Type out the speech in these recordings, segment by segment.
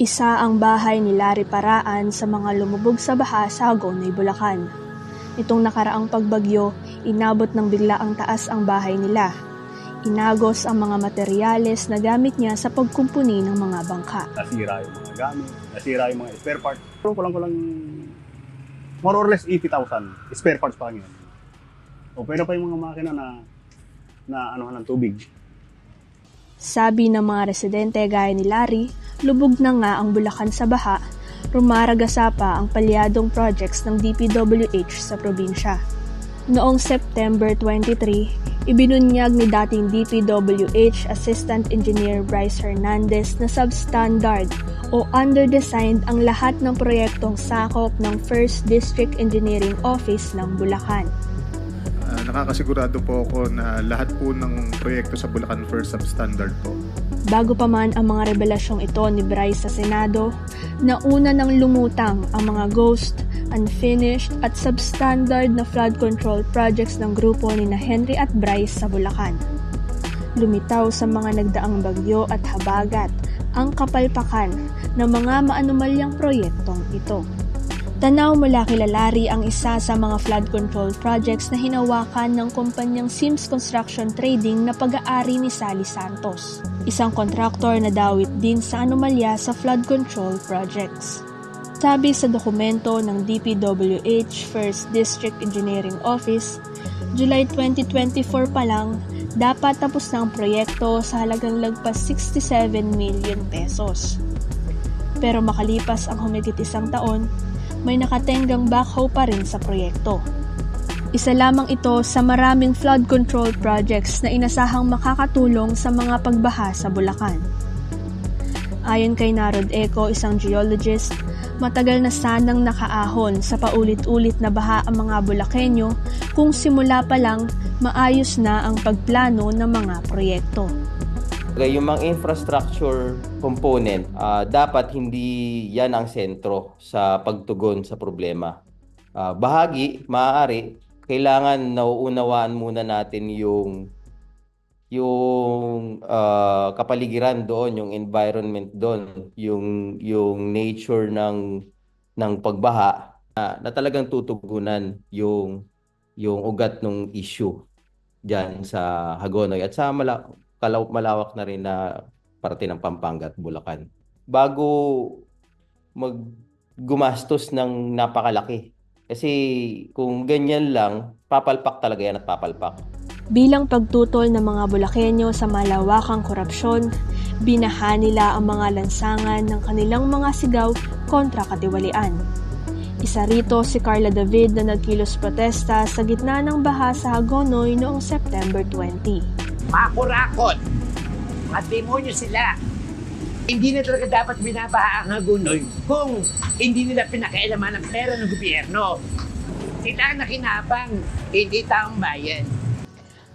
Isa ang bahay ni Larry Paraan sa mga lumubog sa baha sa Hagonoy, Bulacan. Nitong nakaraang pagbagyo, inabot ng bigla ang taas ang bahay nila. Inagos ang mga materyales na gamit niya sa pagkumpuni ng mga bangka. nasira yung mga gamit, nasira yung mga spare parts. Pero kulang kulang more or less 80,000 spare parts pa lang yun. O pwede pa yung mga makina na na anuhan ng tubig. Sabi ng mga residente gaya ni Larry, lubog na nga ang Bulacan sa baha, rumaragasa pa ang palyadong projects ng DPWH sa probinsya. Noong September 23, ibinunyag ni dating DPWH Assistant Engineer Bryce Hernandez na substandard o underdesigned ang lahat ng proyektong sakop ng 1st District Engineering Office ng Bulacan. Ah, nakakasigurado po ako na lahat po ng proyekto sa Bulacan First substandard po. Bago pa man ang mga revelasyong ito ni Bryce sa Senado, nauna nang lumutang ang mga ghost, unfinished at substandard na flood control projects ng grupo ni na Henry at Bryce sa Bulacan. Lumitaw sa mga nagdaang bagyo at habagat ang kapalpakan ng mga maanumalyang proyektong ito. Tanaw mula kila Larry ang isa sa mga flood control projects na hinawakan ng kumpanyang Sims Construction Trading na pag-aari ni Sally Santos, isang kontraktor na dawit din sa anomalya sa flood control projects. Sabi sa dokumento ng DPWH 1st District Engineering Office, July 2024 pa lang, dapat tapos na ang proyekto sa halagang lagpas 67 million pesos. Pero makalipas ang humigit isang taon, may nakatenggang backhoe pa rin sa proyekto. Isa lamang ito sa maraming flood control projects na inasahang makakatulong sa mga pagbaha sa Bulacan. Ayon kay Narod Eco, isang geologist, matagal na sanang nakaahon sa paulit-ulit na baha ang mga Bulakenyo kung simula pa lang maayos na ang pagplano ng mga proyekto. Yung mga infrastructure component, ah, dapat hindi yan ang sentro sa pagtugon sa problema. Ah, bahagi, maaari, kailangan nauunawaan muna natin yung yung ah, kapaligiran doon, yung environment doon, yung yung nature ng ng pagbaha na, na talagang tutugunan yung yung ugat ng issue diyan sa Hagonoy at sa mala, kalaw, malawak na rin na parte ng Pampanga at Bulacan. Bago mag gumastos ng napakalaki. Kasi kung ganyan lang, papalpak talaga yan at papalpak. Bilang pagtutol ng mga Bulakenyo sa malawakang korupsyon, binaha nila ang mga lansangan ng kanilang mga sigaw kontra katiwalian. Isa rito si Carla David na nagkilos protesta sa gitna ng baha sa Hagonoy noong September 20. Makurakot. Mga demonyo sila. Hindi na talaga dapat binabaha ang Hagunoy kung hindi nila pinakailaman ang pera ng gobyerno. Sila ang nakinabang, hindi taong bayan.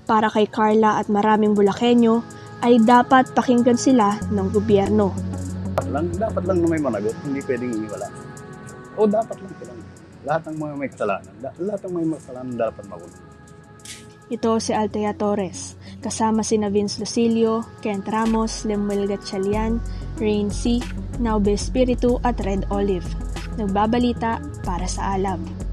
Para kay Carla at maraming Bulakenyo, ay dapat pakinggan sila ng gobyerno. Dapat lang, dapat lang na may managot, hindi pwedeng iwala. O dapat lang sila. Lahat ng mga may kasalanan, lahat ng may kasalanan dapat makulong. Ito si Altea Torres, kasama sina Vince Lucilio, Kent Ramos, Lemuel Gatchalian, Rain C, Naube Espiritu at Red Olive. Nagbabalita para sa Alab.